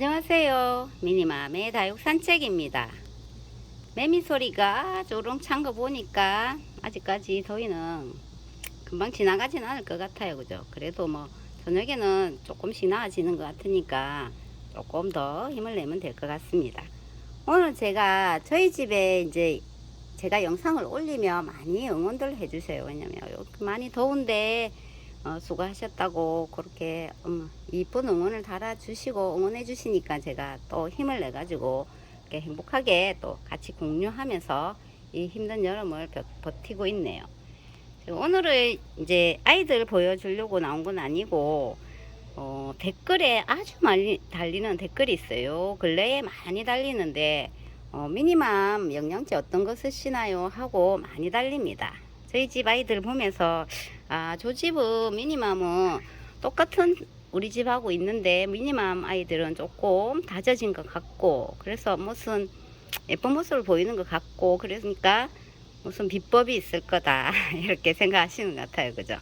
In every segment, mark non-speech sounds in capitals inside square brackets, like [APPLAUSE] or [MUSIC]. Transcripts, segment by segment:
안녕하세요. 미니맘의 다육 산책입니다. 매미 소리가 조롱 찬 거 보니까 아직까지 더위는 금방 지나가진 않을 것 같아요. 그죠? 그래도 뭐 저녁에는 조금씩 나아지는 것 같으니까 조금 더 힘을 내면 될 것 같습니다. 오늘 제가 저희 집에 이제 제가 영상을 올리면 많이 응원들 해주세요. 왜냐면 많이 더운데 어, 수고하셨다고 그렇게 음, 이쁜 응원을 달아주시고 응원해 주시니까 제가 또 힘을 내 가지고 이렇게 행복하게 또 같이 공유하면서 이 힘든 여름을 버- 버티고 있네요. 오늘은 이제 아이들 보여주려고 나온 건 아니고 어, 댓글에 아주 많이 달리는 댓글이 있어요. 근래에 많이 달리는데 어, 미니맘 영양제 어떤 거 쓰시나요? 하고 많이 달립니다. 저희 집 아이들 보면서 아, 저 집은 미니맘은 똑같은 우리 집하고 있는데 미니맘 아이들은 조금 다져진 것 같고 그래서 무슨 예쁜 모습을 보이는 것 같고 그러니까 무슨 비법이 있을 거다. [LAUGHS] 이렇게 생각하시는 것 같아요. 그죠?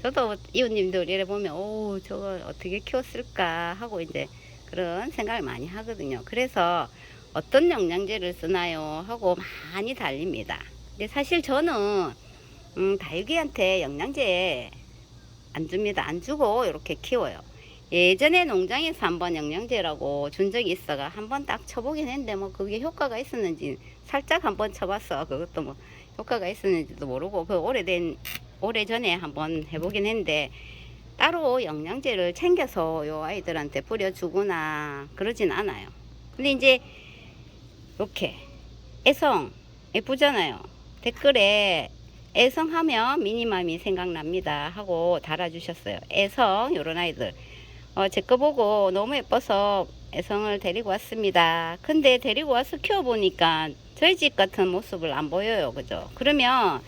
저도 이웃님들 이래 보면 오 저걸 어떻게 키웠을까? 하고 이제 그런 생각을 많이 하거든요. 그래서 어떤 영양제를 쓰나요? 하고 많이 달립니다. 근데 사실 저는 음, 다육이한테 영양제 안 줍니다. 안 주고 이렇게 키워요. 예전에 농장에서 한번 영양제라고 준 적이 있어가 한번 딱 쳐보긴 했는데 뭐 그게 효과가 있었는지 살짝 한번 쳐봤어. 그것도 뭐 효과가 있었는지도 모르고 그 오래된 오래전에 한번 해보긴 했는데 따로 영양제를 챙겨서 요 아이들한테 뿌려주거나 그러진 않아요. 근데 이제 이렇게 애성 예쁘잖아요. 댓글에 애성하면 미니맘이 생각납니다 하고 달아주셨어요. 애성 요런 아이들 어, 제 거 보고 너무 예뻐서 애성을 데리고 왔습니다. 근데 데리고 와서 키워보니까 저희 집 같은 모습을 안 보여요. 그죠? 그러면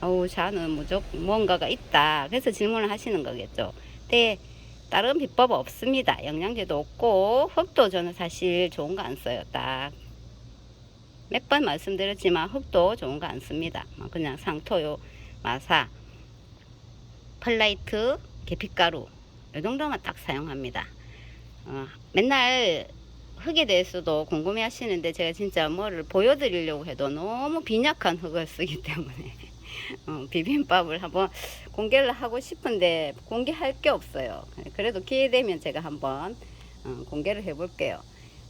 어우 자는 무조건 뭔가가 있다. 그래서 질문을 하시는 거겠죠. 근데 다른 비법 없습니다. 영양제도 없고 흙도 저는 사실 좋은 거 안 써요. 딱 몇 번 말씀드렸지만 흙도 좋은 거 안 씁니다. 뭐 그냥 상토요, 마사, 펄라이트, 계피가루 이 정도만 딱 사용합니다. 어, 맨날 흙에 대해서도 궁금해 하시는데 제가 진짜 뭐를 보여드리려고 해도 너무 빈약한 흙을 쓰기 때문에 [LAUGHS] 어, 비빔밥을 한번 공개를 하고 싶은데 공개할 게 없어요. 그래도 기회 되면 제가 한번 어, 공개를 해볼게요.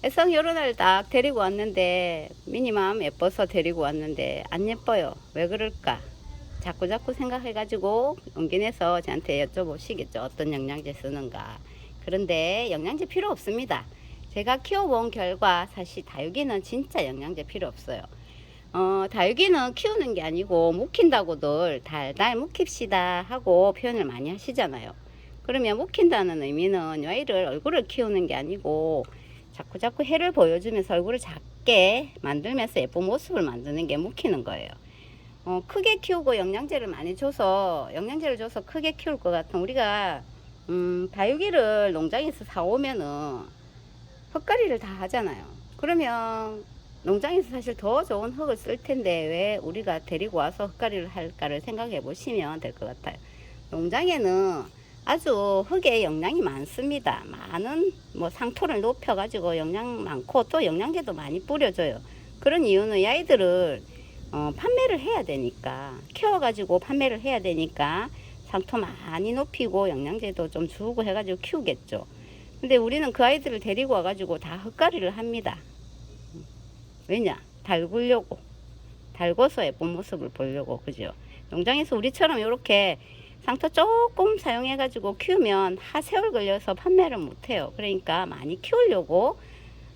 애성 여러 날딱 데리고 왔는데 미니맘 예뻐서 데리고 왔는데 안 예뻐요. 왜 그럴까? 자꾸 자꾸 생각해가지고 용기 내서 저한테 여쭤보시겠죠. 어떤 영양제 쓰는가. 그런데 영양제 필요 없습니다. 제가 키워본 결과 사실 다육이는 진짜 영양제 필요 없어요. 어, 다육이는 키우는 게 아니고 묵힌다고들 달달 묵힙시다 하고 표현을 많이 하시잖아요. 그러면 묵힌다는 의미는 이 아이를 얼굴을 키우는 게 아니고 자꾸 자꾸 해를 보여주면서 얼굴을 작게 만들면서 예쁜 모습을 만드는 게 묵히는 거예요. 어, 크게 키우고 영양제를 많이 줘서 영양제를 줘서 크게 키울 것 같은 우리가 음, 다육이를 농장에서 사오면은 흙가리를 다 하잖아요. 그러면 농장에서 사실 더 좋은 흙을 쓸 텐데 왜 우리가 데리고 와서 흙가리를 할까를 생각해 보시면 될 것 같아요. 농장에는 아주 흙에 영양이 많습니다. 많은 뭐 상토를 높여가지고 영양 많고 또 영양제도 많이 뿌려줘요. 그런 이유는 이 아이들을 어, 판매를 해야 되니까 키워가지고 판매를 해야 되니까 상토 많이 높이고 영양제도 좀 주고 해가지고 키우겠죠. 근데 우리는 그 아이들을 데리고 와가지고 다 흙가리를 합니다. 왜냐? 달구려고. 달궈서 예쁜 모습을 보려고. 그죠? 농장에서 우리처럼 이렇게 상토 조금 사용해가지고 키우면 하 세월 걸려서 판매를 못해요. 그러니까 많이 키우려고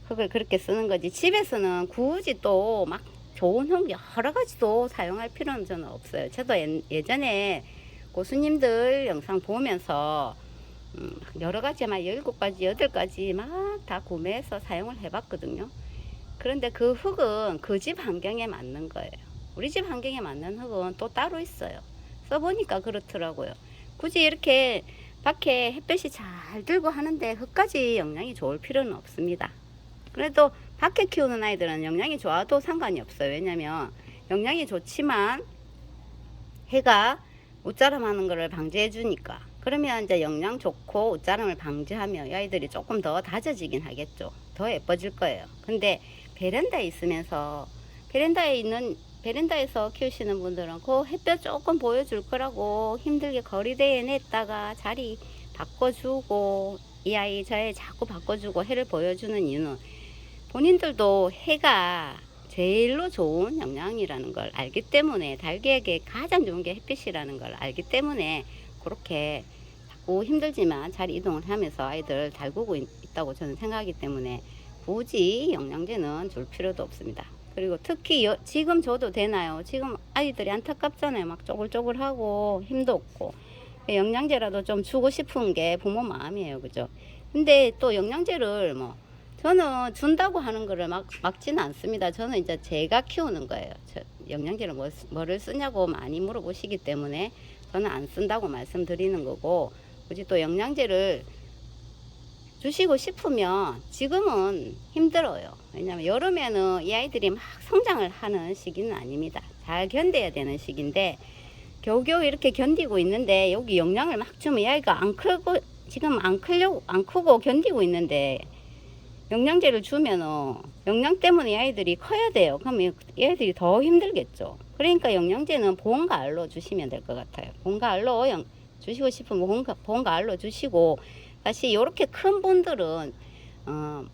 흙을 그렇게 쓰는 거지. 집에서는 굳이 또막 좋은 흙 여러 가지도 사용할 필요는 저는 없어요. 저도 예- 예전에 고수님들 영상 보면서 음, 여러 가지 막 열곱 가지, 여덟 가지 막 다 구매해서 사용을 해봤거든요. 그런데 그 흙은 그 집 환경에 맞는 거예요. 우리 집 환경에 맞는 흙은 또 따로 있어요. 써보니까 그렇더라고요. 굳이 이렇게 밖에 햇볕이 잘 들고 하는데 흙까지 영양이 좋을 필요는 없습니다. 그래도 밖에 키우는 아이들은 영양이 좋아도 상관이 없어요. 왜냐면 영양이 좋지만 해가 옷자람 하는 것을 방지해 주니까 그러면 이제 영양 좋고 옷자람을 방지하며 이 아이들이 조금 더 다져지긴 하겠죠. 더 예뻐질 거예요. 근데 베란다에 있으면서 베란다에 있는 베란다에서 키우시는 분들은 그 햇볕 조금 보여줄 거라고 힘들게 거리대에 냈다가 자리 바꿔주고 이 아이 저 아이 자꾸 바꿔주고 해를 보여주는 이유는 본인들도 해가 제일로 좋은 영양이라는 걸 알기 때문에 달기에게 가장 좋은 게 햇빛이라는 걸 알기 때문에 그렇게 자꾸 힘들지만 잘 이동을 하면서 아이들 달구고 있, 있다고 저는 생각하기 때문에 굳이 영양제는 줄 필요도 없습니다. 그리고 특히 여- 지금 줘도 되나요? 지금 아이들이 안타깝잖아요. 막 쪼글쪼글하고 힘도 없고 영양제라도 좀 주고 싶은 게 부모 마음이에요. 그죠? 근데 또 영양제를 뭐 저는 준다고 하는 거를 막 막지는 않습니다. 저는 이제 제가 키우는 거예요. 저 영양제를 뭐, 쓰- 뭐를 쓰냐고 많이 물어보시기 때문에 저는 안 쓴다고 말씀드리는 거고 굳이 또 영양제를 주시고 싶으면 지금은 힘들어요. 왜냐면 여름에는 이 아이들이 막 성장을 하는 시기는 아닙니다. 잘 견뎌야 되는 시기인데 겨우겨우 이렇게 견디고 있는데 여기 영양을 막 주면 이 아이가 안 크고 지금 안 크려고 안 크고 견디고 있는데 영양제를 주면은 영양 때문에 이 아이들이 커야 돼요. 그러면 이 아이들이 더 힘들겠죠. 그러니까 영양제는 봄 가을로 주시면 될 것 같아요. 봄 가을로 영, 주시고 싶으면 가을로 주시고 다시 이렇게 큰 분들은 어,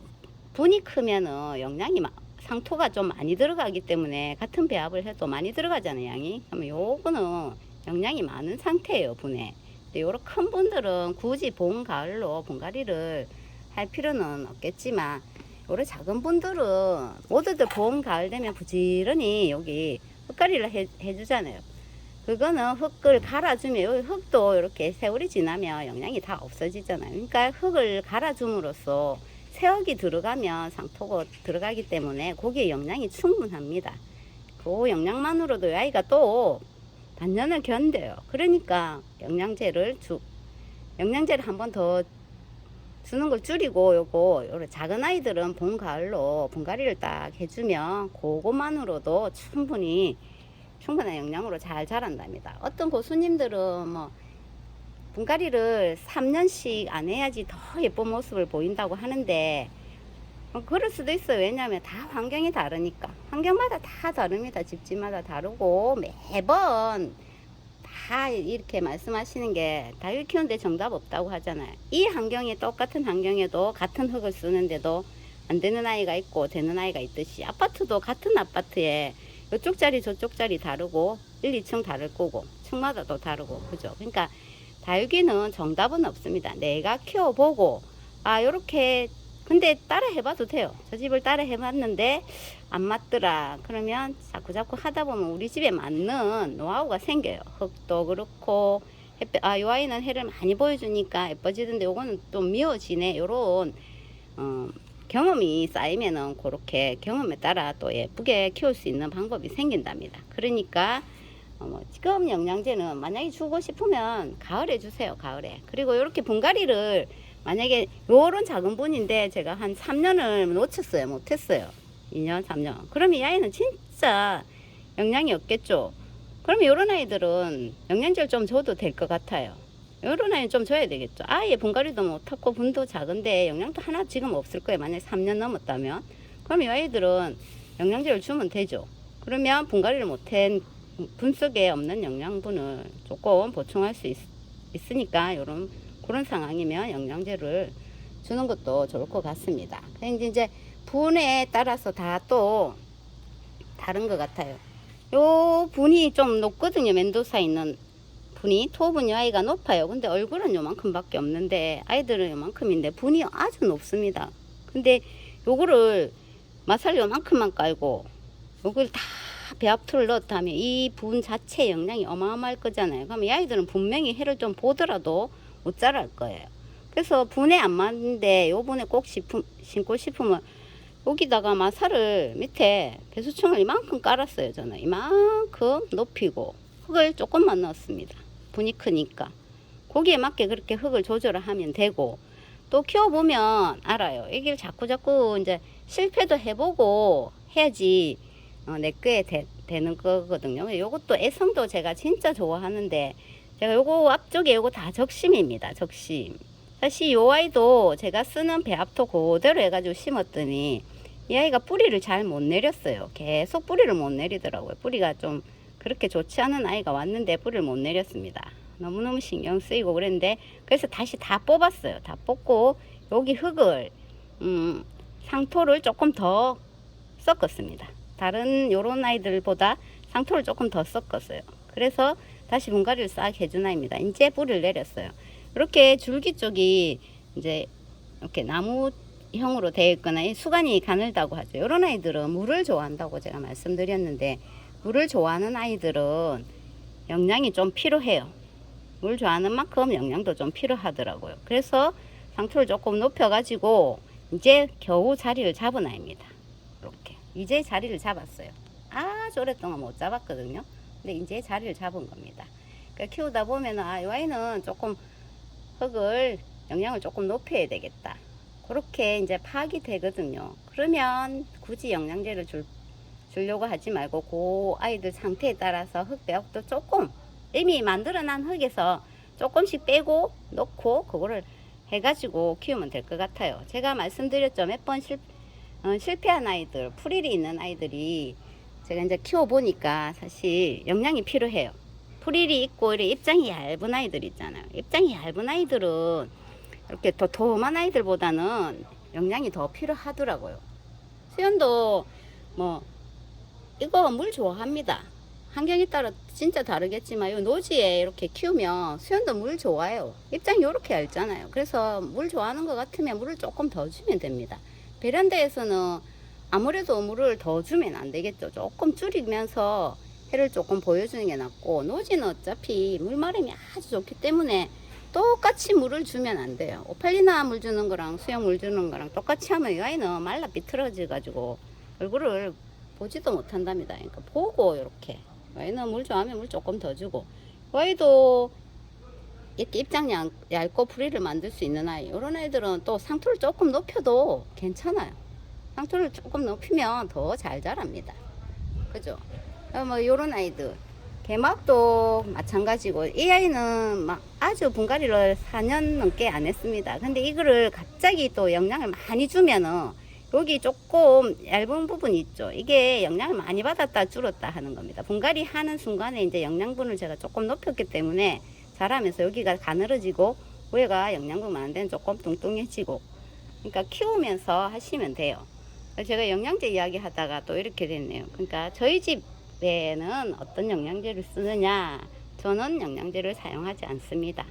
분이 크면은 영양이 마- 상토가 좀 많이 들어가기 때문에 같은 배합을 해도 많이 들어가잖아요 양이 그러면 요거는 영양이 많은 상태예요 분에 근데 요런 큰 분들은 굳이 봄 가을로 분갈이를 할 필요는 없겠지만 요런 작은 분들은 모두들 봄 가을 되면 부지런히 여기 흙가리를 해, 해주잖아요 그거는 흙을 갈아주면 여기 흙도 이렇게 세월이 지나면 영양이 다 없어지잖아요 그러니까 흙을 갈아줌으로써 세억이 들어가면 상토가 들어가기 때문에 고기에 영양이 충분합니다. 그 영양만으로도 이 아이가 또 반년을 견뎌요. 그러니까 영양제를 주 영양제를 한 번 더 주는 걸 줄이고 요거 요런 작은 아이들은 봄 가을로 분갈이를 딱 해주면 그것만으로도 충분히 충분한 영양으로 잘 자란답니다. 어떤 고수님들은 뭐 분갈이를 3년씩 안 해야지 더 예쁜 모습을 보인다고 하는데 어, 그럴 수도 있어요. 왜냐하면 다 환경이 다르니까. 환경마다 다 다릅니다. 집집마다 다르고 매번 다 이렇게 말씀하시는 게 다육 키우는데 정답 없다고 하잖아요. 이 환경에 똑같은 환경에도 같은 흙을 쓰는데도 안 되는 아이가 있고 되는 아이가 있듯이 아파트도 같은 아파트에 이쪽 자리 저쪽 자리 다르고 1, 2층 다를 거고 층마다 또 다르고 그죠? 그러니까 다육이는 정답은 없습니다. 내가 키워보고 아 요렇게 근데 따라 해봐도 돼요. 저 집을 따라 해봤는데 안 맞더라. 그러면 자꾸 자꾸 하다 보면 우리 집에 맞는 노하우가 생겨요. 흙도 그렇고 햇볕 아 요 아이는 해를 많이 보여주니까 예뻐지던데 요거는 좀 미워지네. 요런 어, 경험이 쌓이면은 그렇게 경험에 따라 또 예쁘게 키울 수 있는 방법이 생긴답니다. 그러니까 어, 뭐 지금 영양제는 만약에 주고 싶으면 가을에 주세요. 가을에. 그리고 이렇게 분갈이를 만약에 요런 작은 분인데 제가 한 3년을 놓쳤어요. 못했어요. 2년, 3년. 그러면 이 아이는 진짜 영양이 없겠죠. 그러면 요런 아이들은 영양제를 좀 줘도 될 것 같아요. 요런 아이는 좀 줘야 되겠죠. 아예 분갈이도 못하고 분도 작은데 영양도 하나 지금 없을 거예요. 만약에 3년 넘었다면. 그럼 이 아이들은 영양제를 주면 되죠. 그러면 분갈이를 못한 분 속에 없는 영양분을 조금 보충할 수 있, 으니까 이런 그런 상황이면 영양제를 주는 것도 좋을 것 같습니다. 근데 이제 분에 따라서 다 또 다른 것 같아요. 요 분이 좀 높거든요. 멘도사 있는 분이 토분이 아이가 높아요. 근데 얼굴은 요만큼밖에 없는데 아이들은 요만큼인데 분이 아주 높습니다. 근데 요거를 마살 요만큼만 깔고 요걸 다 배합토를 넣었다면 이 분 자체 영양이 어마어마할 거잖아요. 그러면 이 아이들은 분명히 해를 좀 보더라도 못 자랄 거예요. 그래서 분에 안 맞는데 요 분에 꼭 싶음, 신고 싶으면 여기다가 마살을 밑에 배수층을 이만큼 깔았어요. 저는 이만큼 높이고 흙을 조금만 넣었습니다. 분이 크니까 거기에 맞게 그렇게 흙을 조절을 하면 되고 또 키워보면 알아요. 이게 자꾸 자꾸 이제 실패도 해보고 해야지 어, 내 거에 되, 되는 거거든요. 요것도 애성도 제가 진짜 좋아하는데 제가 요거 앞쪽에 요거 다 적심입니다. 적심. 사실 요 아이도 제가 쓰는 배합토 그대로 해가지고 심었더니 이 아이가 뿌리를 잘 못 내렸어요. 계속 뿌리를 못 내리더라고요. 뿌리가 좀 그렇게 좋지 않은 아이가 왔는데 뿌리를 못 내렸습니다. 너무너무 신경 쓰이고 그랬는데 그래서 다시 다 뽑았어요. 다 뽑고 여기 흙을 음, 상토를 조금 더 섞었습니다. 다른 요런 아이들보다 상토를 조금 더 섞었어요. 그래서 다시 분갈이를 싹 해준 아이입니다. 이제 뿌리를 내렸어요. 이렇게 줄기 쪽이 이제 이렇게 나무형으로 되어 있거나 이 수간이 가늘다고 하죠. 이런 아이들은 물을 좋아한다고 제가 말씀드렸는데 물을 좋아하는 아이들은 영양이 좀 필요해요. 물 좋아하는 만큼 영양도 좀 필요하더라고요. 그래서 상토를 조금 높여가지고 이제 겨우 자리를 잡은 아이입니다. 이렇게 이제 자리를 잡았어요. 아주 오랫동안 못 잡았거든요. 근데 이제 자리를 잡은 겁니다. 그러니까 키우다 보면은 아, 이 아이는 조금 흙을 영양을 조금 높여야 되겠다. 그렇게 이제 파악이 되거든요. 그러면 굳이 영양제를 줄, 주려고 하지 말고 그 아이들 상태에 따라서 흙 배합도 조금 이미 만들어난 흙에서 조금씩 빼고 넣고 그거를 해가지고 키우면 될 것 같아요. 제가 말씀드렸죠. 몇 번 실, 어, 실패한 아이들, 풀일이 있는 아이들이 제가 이제 키워보니까 사실 영양이 필요해요. 풀일이 있고 입장이 얇은 아이들 있잖아요. 입장이 얇은 아이들은 이렇게 더 도만 아이들보다는 영양이 더 필요하더라고요. 수연도 뭐 이거 물 좋아합니다. 환경에 따라 진짜 다르겠지만 요 노지에 이렇게 키우면 수연도 물 좋아해요. 입장이 이렇게 얇잖아요. 그래서 물 좋아하는 것 같으면 물을 조금 더 주면 됩니다. 베란다에서는 아무래도 물을 더 주면 안 되겠죠. 조금 줄이면서 해를 조금 보여주는 게 낫고 노지는 어차피 물 마름이 아주 좋기 때문에 똑같이 물을 주면 안 돼요. 오팔리나 물 주는 거랑 수영 물 주는 거랑 똑같이 하면 이 아이는 말라 비틀어져 가지고 얼굴을 보지도 못한답니다. 그러니까 보고 이렇게 아이는 물 좋아하면 물 조금 더 주고 이 아이도 이렇게 입장 얇, 얇고 풀이를 만들 수 있는 아이 이런 애들은 또 상토를 조금 높여도 괜찮아요. 상토를 조금 높이면 더 잘 자랍니다. 그죠? 어, 뭐 요런 아이들 개막도 마찬가지고 이 아이는 막 아주 분갈이를 4년 넘게 안 했습니다. 근데 이거를 갑자기 또 영양을 많이 주면은 여기 조금 얇은 부분이 있죠. 이게 영양을 많이 받았다 줄었다 하는 겁니다. 분갈이 하는 순간에 이제 영양분을 제가 조금 높였기 때문에 자라면서 여기가 가늘어지고 위에가 영양분 많은 데는 조금 뚱뚱해지고 그러니까 키우면서 하시면 돼요. 제가 영양제 이야기 하다가 또 이렇게 됐네요. 그러니까 저희 집에는 어떤 영양제를 쓰느냐 저는 영양제를 사용하지 않습니다.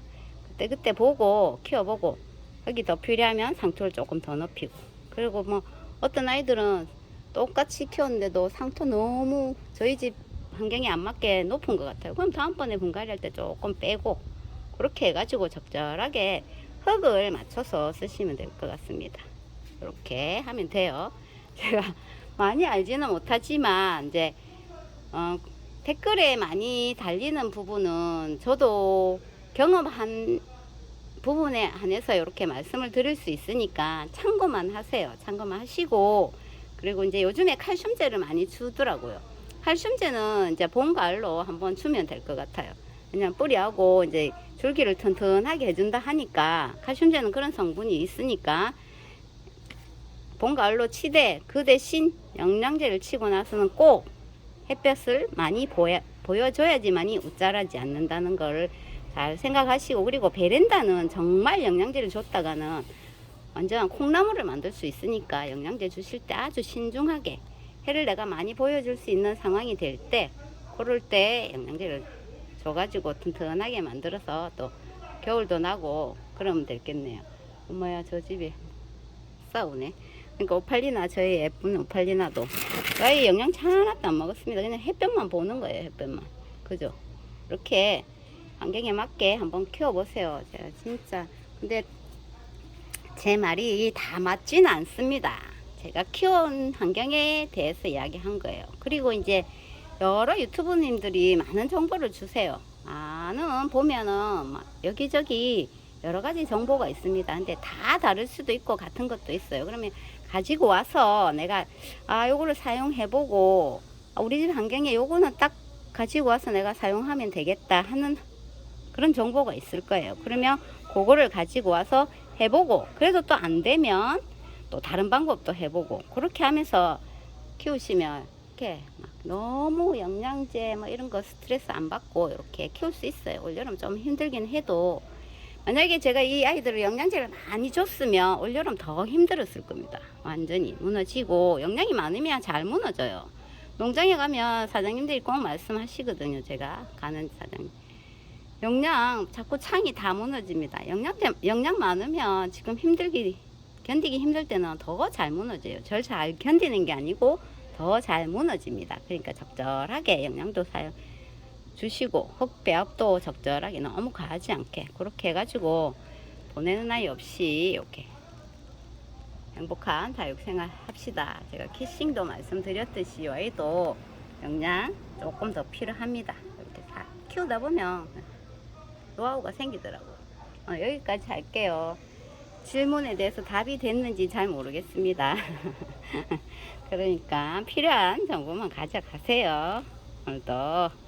그때 그때 보고 키워보고 여기 더 필요하면 상토를 조금 더 높이고 그리고 뭐 어떤 아이들은 똑같이 키웠는데도 상토 너무 저희 집 환경에 안 맞게 높은 것 같아요. 그럼 다음번에 분갈이 할 때 조금 빼고 그렇게 해가지고 적절하게 흙을 맞춰서 쓰시면 될 것 같습니다. 이렇게 하면 돼요. 제가 많이 알지는 못하지만 이제 어, 댓글에 많이 달리는 부분은 저도 경험한 부분에 한해서 이렇게 말씀을 드릴 수 있으니까 참고만 하세요. 참고만 하시고 그리고 이제 요즘에 칼슘제를 많이 주더라고요. 칼슘제는 이제 봄 가을로 한번 주면 될 것 같아요. 그냥 뿌리하고 이제 줄기를 튼튼하게 해준다 하니까 칼슘제는 그런 성분이 있으니까 봄 가을로 치되 그 대신 영양제를 치고 나서는 꼭 햇볕을 많이 보여, 보여줘야지만이 웃자라지 않는다는 걸 잘 생각하시고 그리고 베란다는 정말 영양제를 줬다가는 완전 콩나물을 만들 수 있으니까 영양제 주실 때 아주 신중하게 해를 내가 많이 보여줄 수 있는 상황이 될 때 그럴 때 영양제를 줘가지고 튼튼하게 만들어서 또 겨울도 나고 그러면 되겠네요. 엄마야 저 집에 싸우네. 그러니까 오팔리나 저희 예쁜 오팔리나도 아이 영양제 하나도 안 먹었습니다. 그냥 햇볕만 보는 거예요. 햇볕만. 그죠? 이렇게 환경에 맞게 한번 키워보세요. 제가 진짜 근데 제 말이 다 맞지는 않습니다. 제가 키운 환경에 대해서 이야기한 거예요. 그리고 이제 여러 유튜브님들이 많은 정보를 주세요. 많은 보면은 막 여기저기 여러 가지 정보가 있습니다. 근데 다 다를 수도 있고 같은 것도 있어요. 그러면 가지고 와서 내가 아 요거를 사용해보고 아, 우리 집 환경에 요거는 딱 가지고 와서 내가 사용하면 되겠다 하는 그런 정보가 있을 거예요. 그러면 그거를 가지고 와서 해보고 그래도 또 안 되면 또 다른 방법도 해보고 그렇게 하면서 키우시면 이렇게 막 너무 영양제 뭐 이런 거 스트레스 안 받고 이렇게 키울 수 있어요. 올여름 좀 힘들긴 해도 만약에 제가 이 아이들을 영양제를 많이 줬으면 올여름 더 힘들었을 겁니다. 완전히 무너지고 영양이 많으면 잘 무너져요. 농장에 가면 사장님들이 꼭 말씀하시거든요. 제가 가는 사장님. 영양 자꾸 창이 다 무너집니다. 영양 영양 많으면 지금 힘들기 견디기 힘들 때는 더 잘 무너져요. 절 잘 견디는 게 아니고 더 잘 무너집니다. 그러니까 적절하게 영양도 사용 주시고 흙 배합도 적절하게 너무 과하지 않게 그렇게 해가지고 보내는 아이 없이 이렇게 행복한 다육생활 합시다. 제가 키싱도 말씀드렸듯이 이 아이도 영양 조금 더 필요합니다. 이렇게 다 키우다 보면 노하우가 생기더라고요. 어, 여기까지 할게요. 질문에 대해서 답이 됐는지 잘 모르겠습니다. [LAUGHS] 그러니까 필요한 정보만 가져가세요. 오늘도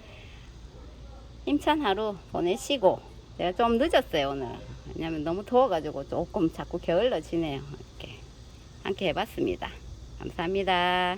힘찬 하루 보내시고 제가 좀 늦었어요 오늘. 왜냐면 너무 더워가지고 조금 자꾸 게을러지네요. 이렇게 함께 해봤습니다. 감사합니다